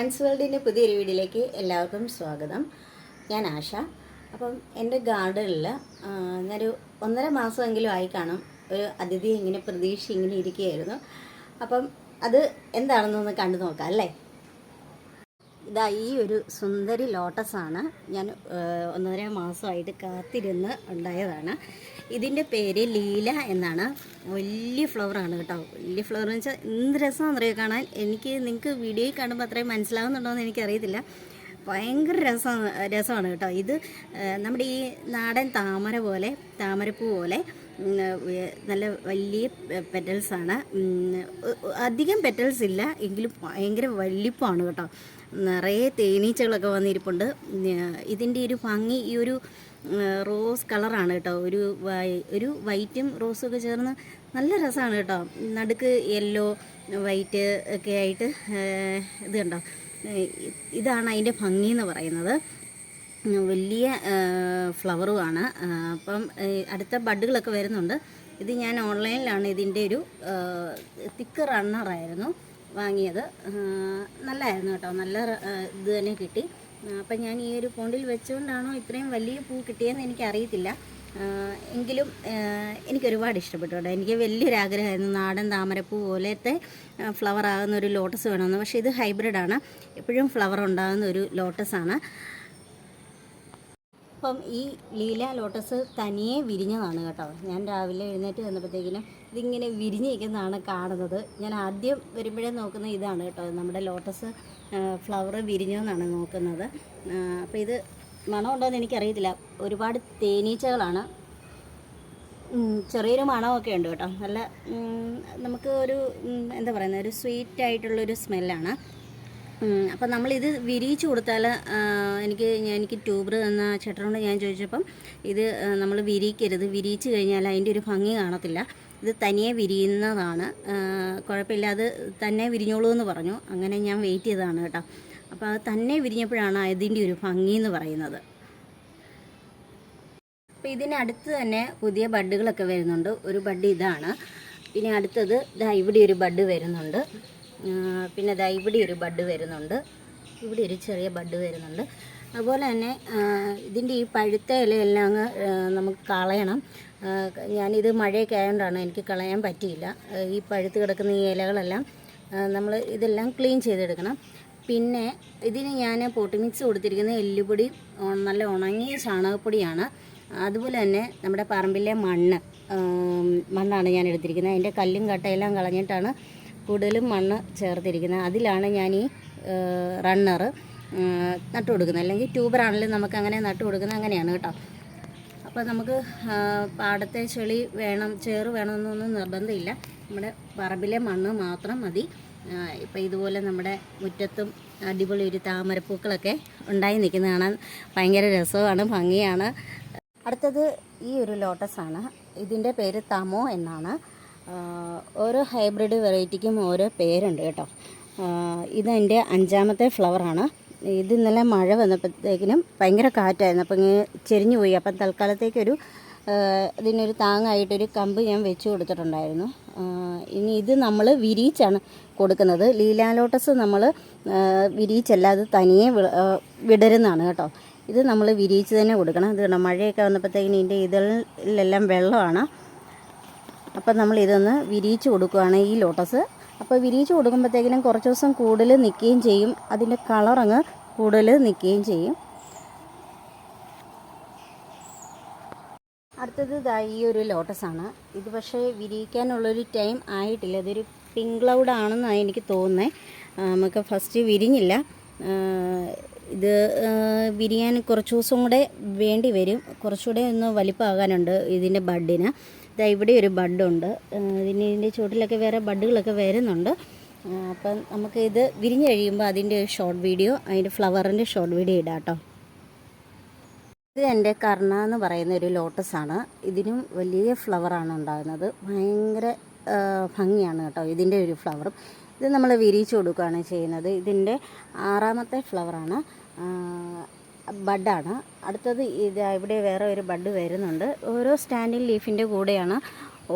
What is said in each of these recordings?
അൻസ് വേൾഡിന്റെ പുതിയൊരു വീഡിയോയിലേക്ക് എല്ലാവർക്കും സ്വാഗതം. ഞാൻ ആശ. അപ്പം എന്റെ ഗാർഡനിൽ ഞാനൊരു ഒന്നര മാസമെങ്കിലും ആയി കാണും. ഒരു അതിഥി ഇങ്ങനെ പ്രതീക്ഷ ഇങ്ങനെ ഇരിക്കുകയായിരുന്നു. അപ്പം അത് എന്താണെന്നൊന്ന് കണ്ടു നോക്കാം അല്ലേ? ഇതാ ഈ ഒരു സുന്ദരി ലോട്ടസാണ്. ഞാൻ ഒന്നര മാസമായിട്ട് കാത്തിരുന്ന് ഉണ്ടായതാണ്. ഇതിന്റെ പേര് ലീല എന്നാണ്. വലിയ ഫ്ലവറാണ് കേട്ടോ. വലിയ ഫ്ലവർ എന്ന് വെച്ചാൽ എന്ത് രസമാണെന്ന് അറിയാം കാണാൻ? എനിക്ക് നിങ്ങൾക്ക് വീഡിയോയിൽ കാണുമ്പോൾ അത്രയും മനസ്സിലാവുന്നുണ്ടോ എന്ന് എനിക്കറിയത്തില്ല. ഭയങ്കര രസമാണ് രസമാണ് കേട്ടോ. ഇത് നമ്മുടെ ഈ നാടൻ താമര പോലെ താമരപ്പൂ പോലെ നല്ല വലിയ പെറ്റൽസാണ് അധികം പെറ്റൽസ് ഇല്ല. എങ്കിലും ഭയങ്കര വലിപ്പമാണ് കേട്ടോ. നിറയെ തേനീച്ചകളൊക്കെ വന്നിരിപ്പുണ്ട്. ഇതിന്റെ ഒരു ഭംഗി ഈ ഒരു റോസ് കളറാണ് കേട്ടോ. ഒരു ഒരു വൈറ്റും റോസും ഒക്കെ ചേർന്ന് നല്ല രസമാണ് കേട്ടോ. നടുക്ക് യെല്ലോ വൈറ്റ് ഒക്കെ ആയിട്ട് ഇത് കണ്ടോ? ഇതാണ് അതിന്റെ ഭംഗി എന്ന് പറയുന്നത്. വലിയ ഫ്ലവറുമാണ് അപ്പം അടുത്ത ബഡുകളൊക്കെ വരുന്നുണ്ട്. ഇത് ഞാൻ ഓൺലൈനിലാണ് ഇതിന്റെ ഒരു തിക്ക് റണ്ണറായിരുന്നു വാങ്ങിയത്. നല്ലായിരുന്നു കേട്ടോ. നല്ല ഇത് തന്നെ കിട്ടി. അപ്പം ഞാൻ ഈ ഒരു പോണ്ടിൽ വെച്ചുകൊണ്ടാണോ ഇത്രയും വലിയ പൂ കിട്ടിയതെന്ന് എനിക്കറിയത്തില്ല. എങ്കിലും എനിക്ക് ഒരുപാട് ഇഷ്ടപ്പെട്ടു കേട്ടോ. എനിക്ക് വലിയൊരു ആഗ്രഹമായിരുന്നു നാടൻ താമരപ്പൂ പോലത്തെ ഫ്ലവർ ആകുന്ന ഒരു ലോട്ടസ് വേണമെന്ന്. പക്ഷേ ഇത് ഹൈബ്രിഡാണ് എപ്പോഴും ഫ്ലവർ ഉണ്ടാകുന്ന ഒരു ലോട്ടസാണ് അപ്പം ഈ ലീല ലോട്ടസ് തനിയെ വിരിഞ്ഞതാണ് കേട്ടോ. ഞാൻ രാവിലെ എഴുന്നേറ്റ് വന്നപ്പോഴത്തേക്കിനും ഇതിങ്ങനെ വിരിഞ്ഞിരിക്കുന്നതാണ് കാണുന്നത്. ഞാൻ ആദ്യം വരുമ്പോഴേ നോക്കുന്ന ഇതാണ് കേട്ടോ. നമ്മുടെ ലോട്ടസ് ഫ്ലവർ വിരിഞ്ഞു എന്നാണ് നോക്കുന്നത്. അപ്പോൾ ഇത് മണമുണ്ടോ എന്ന് എനിക്കറിയത്തില്ല. ഒരുപാട് തേനീച്ചകളാണ്. ചെറിയൊരു മണമൊക്കെ ഉണ്ട് കേട്ടോ. നല്ല നമുക്ക് ഒരു എന്താ പറയുന്നത് ഒരു സ്വീറ്റ് ആയിട്ടുള്ളൊരു സ്മെല്ലാണ്. അപ്പം നമ്മളിത് വിരിയിച്ചു കൊടുത്താൽ എനിക്ക് എനിക്ക് ട്യൂബർ തന്ന ചേട്ടനോട് ഞാൻ ചോദിച്ചപ്പം ഇത് നമ്മൾ വിരിയിക്കരുത്. വിരിയിച്ച് കഴിഞ്ഞാൽ അതിന്റെ ഒരു ഭംഗി കാണത്തില്ല. ഇത് തനിയെ വിരിയുന്നതാണ്. കുഴപ്പമില്ല അത് തന്നെ വിരിഞ്ഞോളൂ എന്ന് പറഞ്ഞു. അങ്ങനെ ഞാൻ വെയിറ്റ് ചെയ്തതാണ് കേട്ടോ. അപ്പോൾ അത് തന്നെ വിരിഞ്ഞപ്പോഴാണ് അതിന്റെ ഒരു ഭംഗി എന്ന് പറയുന്നത്. അപ്പോൾ ഇതിനടുത്ത് തന്നെ പുതിയ ബഡ്ഡുകളൊക്കെ വരുന്നുണ്ട്. ഒരു ബഡ് ഇതാണ്. പിന്നെ അടുത്തത് ഇതാ ഇവിടെ ഒരു ബഡ് വരുന്നുണ്ട്. പിന്നെ ദാ ഇവിടെ ഒരു ബഡ് വരുന്നുണ്ട്. ഇവിടെ ഒരു ചെറിയ ബഡ് വരുന്നുണ്ട്. അതുപോലെ തന്നെ ഇതിന്റെ ഈ പഴുത്ത ഇലയെല്ലാം അങ്ങ് നമുക്ക് കളയണം. ഞാനിത് മഴയൊക്കെ ആയതുകൊണ്ടാണ് എനിക്ക് കളയാൻ പറ്റിയില്ല. ഈ പഴുത്ത് കിടക്കുന്ന ഈ ഇലകളെല്ലാം നമ്മൾ ഇതെല്ലാം ക്ലീൻ ചെയ്തെടുക്കണം. പിന്നെ ഇതിന് ഞാൻ പോട്ടി മിക്സ് കൊടുത്തിരിക്കുന്ന എല്ലുപൊടി നല്ല ഉണങ്ങിയ ചാണകപ്പൊടിയാണ്. അതുപോലെ തന്നെ നമ്മുടെ പറമ്പിലെ മണ്ണ് മണ്ണാണ് ഞാൻ എടുത്തിരിക്കുന്നത്. അതിന്റെ കല്ലും കട്ടയെല്ലാം കളഞ്ഞിട്ടാണ് കൂടുതലും മണ്ണ് ചേർത്തിരിക്കുന്നത്. അതിലാണ് ഞാൻ ഈ റണ്ണർ നട്ടു കൊടുക്കുന്നത് അല്ലെങ്കിൽ ട്യൂബറാണെങ്കിലും നമുക്ക് അങ്ങനെ നട്ടു കൊടുക്കുന്നത് അങ്ങനെയാണ് കേട്ടോ. അപ്പോൾ നമുക്ക് പാടത്തെ ചെളി വേണം ചേറ് വേണമെന്നൊന്നും നിർബന്ധമില്ല. നമ്മുടെ പറമ്പിലെ മണ്ണ് മാത്രം മതി. ഇപ്പോൾ ഇതുപോലെ നമ്മുടെ മുറ്റത്തും അടിപൊളി ഒരു താമരപ്പൂക്കളൊക്കെ ഉണ്ടായി നിൽക്കുന്ന കാണാൻ ഭയങ്കര രസമാണ് ഭംഗിയാണ്. അടുത്തത് ഈ ഒരു ലോട്ടസാണ് ഇതിന്റെ പേര് തമോ എന്നാണ്. ഓരോ ഹൈബ്രിഡ് വെറൈറ്റിക്കും ഓരോ പേരുണ്ട് കേട്ടോ. ഇതെന്റെ അഞ്ചാമത്തെ ഫ്ലവറാണ്. ഇത് ഇന്നലെ മഴ വന്നപ്പോഴത്തേക്കിനും ഭയങ്കര കാറ്റായിരുന്നു. അപ്പം ചെരിഞ്ഞു പോയി. അപ്പം തൽക്കാലത്തേക്കൊരു ഇതിനൊരു താങ്ങായിട്ടൊരു കമ്പ് ഞാൻ വെച്ച് കൊടുത്തിട്ടുണ്ടായിരുന്നു. ഇനി ഇത് നമ്മൾ വിരിയിച്ചാണ് കൊടുക്കുന്നത്. ലീലാ ലോട്ടസ് നമ്മൾ വിരിയിച്ചല്ല അത് തനിയെ വിടരുന്നതാണ് കേട്ടോ. ഇത് നമ്മൾ വിരിയിച്ച് തന്നെ കൊടുക്കണം. ഇത് മഴയൊക്കെ വന്നപ്പോഴത്തേക്കിന് ഇതിന്റെ ഇതിലെല്ലാം വെള്ളമാണ്. അപ്പം നമ്മൾ ഇതൊന്ന് വിരിയിച്ച് കൊടുക്കുകയാണ് ഈ ലോട്ടസ്. അപ്പോൾ വിരിയിച്ച് കൊടുക്കുമ്പോഴത്തേക്കിനും കുറച്ച് ദിവസം കൂടുതൽ നിൽക്കുകയും ചെയ്യും. അതിന്റെ കളറങ്ങ് കൂടുതൽ നിൽക്കുകയും ചെയ്യും. അടുത്തത് ഇതാ ഈ ഒരു ലോട്ടസാണ് ഇത് പക്ഷേ വിരിയിക്കാനുള്ളൊരു ടൈം ആയിട്ടില്ല. ഇതൊരു പിങ്ക് ക്ലൗഡ് ആണെന്നാണ് എനിക്ക് തോന്നുന്നത് നമുക്ക് ഫസ്റ്റ് വിരിഞ്ഞില്ല. ഇത് വിരിയാൻ കുറച്ച് ദിവസം കൂടെ വേണ്ടി വരും. കുറച്ചുകൂടെ ഒന്ന് വലിപ്പമാകാനുണ്ട് ഇതിന്റെ ബഡിന്. ഇതാ ഇവിടെ ഒരു ബഡുണ്ട്. പിന്നെ ഇതിന്റെ ചുവട്ടിലൊക്കെ വേറെ ബഡുകളൊക്കെ വരുന്നുണ്ട്. അപ്പം നമുക്ക് ഇത് വിരിഞ്ഞ് കഴിയുമ്പോൾ അതിന്റെ ഷോർട്ട് വീഡിയോ അതിന്റെ ഫ്ലവറിന്റെ ഷോർട്ട് വീഡിയോ ഇടാം കേട്ടോ. ഇത് എന്റെ കർണ എന്ന് പറയുന്ന ഒരു ലോട്ടസാണ് ഇതിനും വലിയ ഫ്ലവറാണ് ഉണ്ടാകുന്നത്. ഭയങ്കര ഭംഗിയാണ് കേട്ടോ ഇതിന്റെ ഒരു ഫ്ലവറും ഇത് നമ്മൾ വിരിയിച്ചു കൊടുക്കുകയാണ് ചെയ്യുന്നത്. ഇതിന്റെ ആറാമത്തെ ഫ്ലവറാണ് ബഡാണ്. അടുത്തത് ഇത് ഇവിടെ വേറെ ഒരു ബഡ് വരുന്നുണ്ട്. ഓരോ സ്റ്റാൻഡിങ് ലീഫിന്റെ കൂടെയാണ്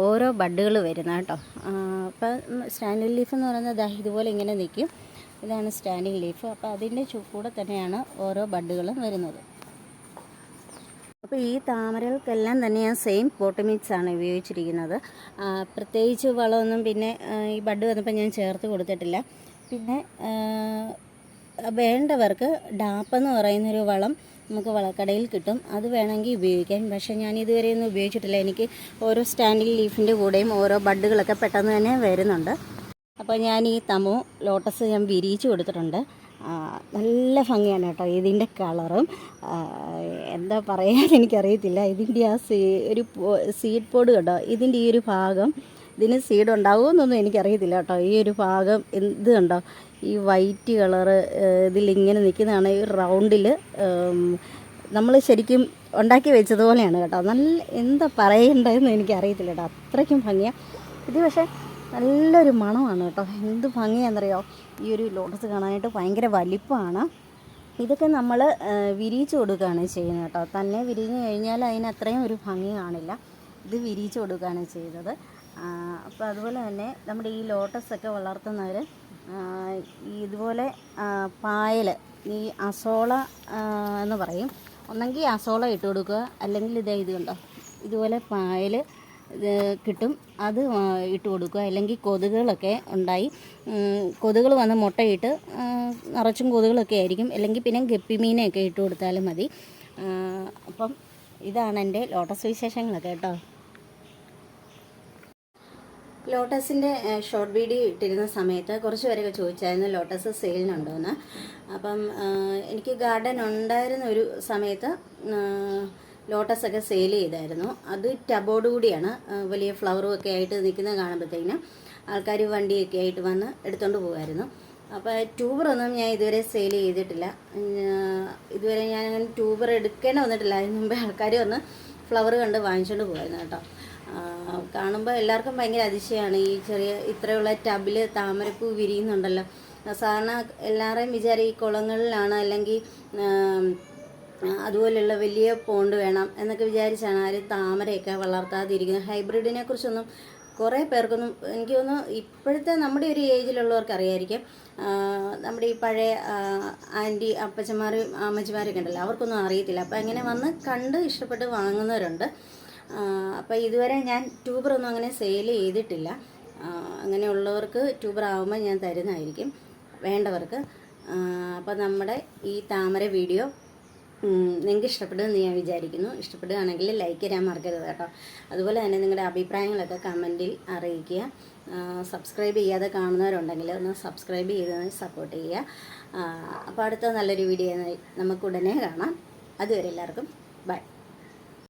ഓരോ ബഡുകൾ വരുന്നത് കേട്ടോ. അപ്പം സ്റ്റാൻഡിങ് ലീഫ് എന്ന് പറയുന്നത് ഇതുപോലെ ഇങ്ങനെ നിൽക്കും. ഇതാണ് സ്റ്റാൻഡിങ് ലീഫ്. അപ്പോൾ അതിന്റെ കൂടെ തന്നെയാണ് ഓരോ ബഡുകളും വരുന്നത്. അപ്പോൾ ഈ താമരകൾക്കെല്ലാം തന്നെ ഞാൻ സെയിം പോട്ട് മിക്സ് ആണ് ഉപയോഗിച്ചിരിക്കുന്നത്. പ്രത്യേകിച്ച് വളമൊന്നും പിന്നെ ഈ ബഡ് വന്നപ്പോൾ ഞാൻ ചേർത്ത് കൊടുത്തിട്ടില്ല. പിന്നെ വേണ്ടവർക്ക് ഡാപ്പെന്ന് പറയുന്നൊരു വളം നമുക്ക് വളക്കടയിൽ കിട്ടും. അത് വേണമെങ്കിൽ ഉപയോഗിക്കാം. പക്ഷേ ഞാൻ ഇതുവരെ ഒന്നും ഉപയോഗിച്ചിട്ടില്ല. എനിക്ക് ഓരോ സ്റ്റാൻഡിങ് ലീഫിന്റെ കൂടെയും ഓരോ ബഡ്ഡുകളൊക്കെ പെട്ടെന്ന് തന്നെ വരുന്നുണ്ട്. അപ്പോൾ ഞാൻ ഈ തമോ ലോട്ടസ് ഞാൻ വിരിയിച്ച് കൊടുത്തിട്ടുണ്ട്. നല്ല ഭംഗിയാണ് കേട്ടോ ഇതിന്റെ കളറും. എന്താ പറയാൻ എനിക്കറിയത്തില്ല. ഇതിന്റെ ആ സീ ഒരു സീഡ് പോഡ് കേട്ടോ ഇതിന്റെ ഈ ഒരു ഭാഗം ഇതിന് സീഡ് ഉണ്ടാവുമെന്നൊന്നും എനിക്കറിയത്തില്ല കേട്ടോ. ഈ ഒരു ഭാഗം എന്ത് കണ്ടോ? ഈ വൈറ്റ് കളറ് ഇതിലിങ്ങനെ നിൽക്കുന്നതാണ് ഈ റൗണ്ടിൽ നമ്മൾ ശരിക്കും ഉണ്ടാക്കി വെച്ചതുപോലെയാണ് കേട്ടോ. നല്ല എന്താ പറയേണ്ടതെന്ന് എനിക്കറിയത്തില്ല കേട്ടോ. അത്രയ്ക്കും ഭംഗിയാണ് ഇത് പക്ഷേ നല്ലൊരു മണമാണ് കേട്ടോ. എന്ത് ഭംഗിയാണെന്നറിയോ? ഈ ഒരു ലോട്ടസ് കാണാനായിട്ട് ഭയങ്കര വലിപ്പമാണ്. ഇതൊക്കെ നമ്മൾ വിരിയിച്ച് കൊടുക്കുകയാണ് ചെയ്യുന്നത് കേട്ടോ. തന്നെ വിരിഞ്ഞ് കഴിഞ്ഞാൽ അതിന് അത്രയും ഒരു ഭംഗി കാണില്ല. ഇത് വിരിയിച്ച് കൊടുക്കുകയാണ് ചെയ്തത് അപ്പോൾ അതുപോലെ തന്നെ നമ്മുടെ ഈ ലോട്ടസൊക്കെ വളർത്തുന്നവർ ഇതുപോലെ പായൽ ഈ അസോള എന്ന് പറയും. ഒന്നെങ്കിൽ അസോള ഇട്ട് കൊടുക്കുക. അല്ലെങ്കിൽ ഇതേ ഇത് കണ്ടോ? ഇതുപോലെ പായൽ കിട്ടും. അത് ഇട്ട് കൊടുക്കുക. അല്ലെങ്കിൽ കൊതുകുകളൊക്കെ ഉണ്ടായി കൊതുകൾ വന്ന് മുട്ടയിട്ട് നിറച്ചും കൊതുകുകളൊക്കെ ആയിരിക്കും. അല്ലെങ്കിൽ പിന്നെ ഗപ്പിമീനെയൊക്കെ ഇട്ട് കൊടുത്താലും മതി. അപ്പം ഇതാണ് എന്റെ ലോട്ടസ് വിശേഷങ്ങളൊക്കെ കേട്ടോ. ലോട്ടസിന്റെ ഷോർട്ട് വീഡിയോ ഇട്ടിരുന്ന സമയത്ത് കുറച്ച് പേരൊക്കെ ചോദിച്ചായിരുന്നു ലോട്ടസ് സെയിലിനുണ്ടോ എന്ന് അപ്പം എനിക്ക് ഗാർഡൻ ഉണ്ടായിരുന്ന ഒരു സമയത്ത് ലോട്ടസൊക്കെ സെയിൽ ചെയ്തായിരുന്നു. അത് ടബോട് കൂടിയാണ് വലിയ ഫ്ലവറും ഒക്കെ ആയിട്ട് നിൽക്കുന്നത് കാണുമ്പോഴത്തേക്കും ആൾക്കാർ വണ്ടിയൊക്കെ ആയിട്ട് വന്ന് എടുത്തുകൊണ്ട് പോകുമായിരുന്നു അപ്പോൾ ട്യൂബറൊന്നും ഞാൻ ഇതുവരെ സെയിൽ ചെയ്തിട്ടില്ല. ഇതുവരെ ഞാൻ അങ്ങനെ ട്യൂബർ എടുക്കേണ്ട വന്നിട്ടില്ല അതിന് മുമ്പേ ആൾക്കാർ വന്ന് ഫ്ലവർ കണ്ട് വാങ്ങിച്ചുകൊണ്ട് പോയിരുന്നു കേട്ടോ. കാണുമ്പോൾ എല്ലാവർക്കും ഭയങ്കര അതിശയമാണ് ഈ ചെറിയ ഇത്രയുള്ള ടബിൽ താമരപ്പൂ വിരിയുന്നുണ്ടല്ലോ. സാധാരണ എല്ലാവരെയും വിചാരം ഈ കുളങ്ങളിലാണ് അല്ലെങ്കിൽ അതുപോലെയുള്ള വലിയ പോണ്ട് വേണം എന്നൊക്കെ വിചാരിച്ചാണ് ആരും താമരയൊക്കെ വളർത്താതിരിക്കുന്നത്. ഹൈബ്രിഡിനെ കുറിച്ചൊന്നും കുറേ പേർക്കൊന്നും എനിക്ക് തോന്നുന്നു ഇപ്പോഴത്തെ നമ്മുടെ ഒരു ഏജിലുള്ളവർക്ക് അറിയായിരിക്കും നമ്മുടെ ഈ പഴയ ആന്റി അപ്പച്ചന്മാരും അമ്മച്ചിമാരൊക്കെ ഉണ്ടല്ലോ അവർക്കൊന്നും അറിയത്തില്ല. അപ്പോൾ അങ്ങനെ വന്ന് കണ്ട് ഇഷ്ടപ്പെട്ട് വാങ്ങുന്നവരുണ്ട്. അപ്പോൾ ഇതുവരെ ഞാൻ ട്യൂബറൊന്നും അങ്ങനെ സെയിൽ ചെയ്തിട്ടില്ല. അങ്ങനെയുള്ളവർക്ക് ട്യൂബർ ഞാൻ തരുന്നതായിരിക്കും വേണ്ടവർക്ക്. അപ്പോൾ നമ്മുടെ ഈ താമര വീഡിയോ നിങ്ങൾക്ക് ഇഷ്ടപ്പെടുമെന്ന് ഞാൻ വിചാരിക്കുന്നു. ഇഷ്ടപ്പെടുകയാണെങ്കിൽ ലൈക്ക് ചെയ്യാൻ മറക്കരുത് കേട്ടോ. അതുപോലെ തന്നെ നിങ്ങളുടെ അഭിപ്രായങ്ങളൊക്കെ കമന്റിൽ അറിയിക്കുക. സബ്സ്ക്രൈബ് ചെയ്യാതെ കാണുന്നവരുണ്ടെങ്കിൽ ഒന്ന് സബ്സ്ക്രൈബ് ചെയ്ത് സപ്പോർട്ട് ചെയ്യുക. അപ്പോൾ അടുത്ത നല്ലൊരു വീഡിയോ നമുക്ക് ഉടനെ കാണാം. അതുവരെ എല്ലാവർക്കും ബൈ